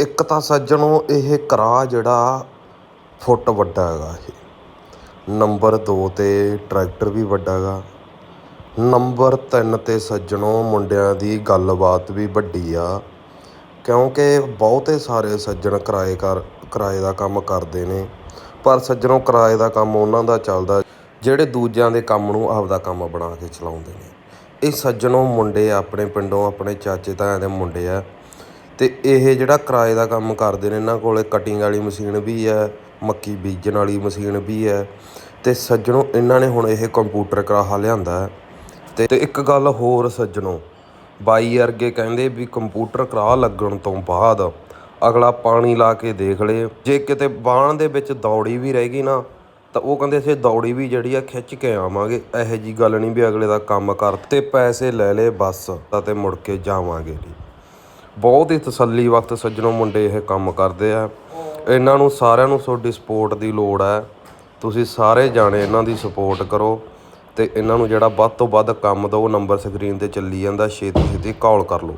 ਇੱਕ ਤਾਂ ਸੱਜਣੋ, ਇਹ ਕਰਾ ਜਿਹੜਾ ਫੁੱਟ ਵੱਡਾ ਹੈਗਾ ਇਹ। ਨੰਬਰ 2 ਤੇ ਟਰੈਕਟਰ ਵੀ ਵੱਡਾ ਹੈਗਾ। ਨੰਬਰ 3 ਤੇ ਸੱਜਣੋ, ਮੁੰਡਿਆਂ ਦੀ ਗੱਲਬਾਤ ਵੀ ਵੱਡੀ ਆ। ਕਿਉਂਕਿ ਬਹੁਤੇ ਸਾਰੇ ਸੱਜਣ ਕਿਰਾਏ ਕਰ, ਕਿਰਾਏ ਦਾ ਕੰਮ ਕਰਦੇ ਨੇ। ਪਰ ਸੱਜਣੋ, ਕਿਰਾਏ ਦਾ ਕੰਮ ਉਹਨਾਂ ਦਾ ਚੱਲਦਾ, ਜਿਹੜੇ ਦੂਜਿਆਂ ਦੇ ਕੰਮ ਨੂੰ ਆਪਦਾ ਕੰਮ ਬਣਾ ਕੇ ਚਲਾਉਂਦੇ ਨੇ। ਇਹ ਸੱਜਣੋ ਮੁੰਡੇ ਆਪਣੇ ਪਿੰਡੋਂ, ਆਪਣੇ ਚਾਚੇ ਤਾਇਆਂ ਦੇ ਮੁੰਡੇ ਆ। ਤੇ ਇਹ ਜਿਹੜਾ ਕਿਰਾਏ ਦਾ ਕੰਮ ਕਰਦੇ ਨੇ, ਇਹਨਾਂ ਕੋਲੇ ਕਟਿੰਗ ਵਾਲੀ ਮਸ਼ੀਨ ਵੀ ਹੈ, ਮੱਕੀ ਬੀਜਣ ਵਾਲੀ ਮਸ਼ੀਨ ਵੀ ਹੈ ਤੇ ਸੱਜਣੋ, ਇਹਨਾਂ ਨੇ ਹੁਣ ਇਹ ਕੰਪਿਊਟਰ ਕਰਾਹਾ ਲਿਆਂਦਾ ਹੈ। ਤੇ ਇੱਕ ਗੱਲ ਹੋਰ ਸੱਜਣੋ, ਬਾਈ ਅਰਗੇ ਕਹਿੰਦੇ ਵੀ ਕੰਪਿਊਟਰ ਕਰਾ ਲੱਗਣ ਤੋਂ ਬਾਅਦ ਅਗਲਾ ਪਾਣੀ ਲਾ ਕੇ ਦੇਖ ਲੇ, ਜੇ ਕਿਤੇ ਬਾਣ ਦੇ ਵਿੱਚ ਦੌੜੀ ਵੀ ਰਹਿ ਗਈ ਨਾ, ਤਾਂ ਉਹ ਕਹਿੰਦੇ ਅਸੀਂ ਦੌੜੀ ਵੀ ਜਿਹੜੀ ਆ ਖਿੱਚ ਕੇ ਆਵਾਂਗੇ, ਇਹੋ ਜੀ ਗੱਲ ਨਹੀਂ ਵੀ ਅਗਲੇ ਦਾ ਕੰਮ ਕਰ ਤੇ ਪੈਸੇ ਲੈ ਲੇ ਬਸ, ਤੇ ਮੁੜ ਕੇ ਜਾਵਾਂਗੇ ਜੀ ਬਹੁਤ ਹੀ ਤਸੱਲੀ ਵਕਤ ਸੱਜਣੋ ਮੁੰਡੇ ਇਹ ਕੰਮ ਕਰਦੇ ਆ। ਇਹਨਾਂ ਨੂੰ ਸਾਰਿਆਂ ਨੂੰ ਤੁਹਾਡੀ ਸਪੋਰਟ ਦੀ ਲੋੜ ਹੈ ਤੁਸੀਂ ਸਾਰੇ ਜਾਣੇ ਇਹਨਾਂ ਦੀ ਸਪੋਰਟ ਕਰੋ ਤੇ ਇਹਨਾਂ ਨੂੰ ਜਿਹੜਾ ਵੱਧ ਤੋਂ ਵੱਧ ਕੰਮ ਦਿਓ ਨੰਬਰ ਸਕਰੀਨ ਤੇ ਚੱਲੀ ਜਾਂਦਾ। ਛੇਤੀ ਛੇਤੀ ਕਾਲ ਕਰ ਲਓ।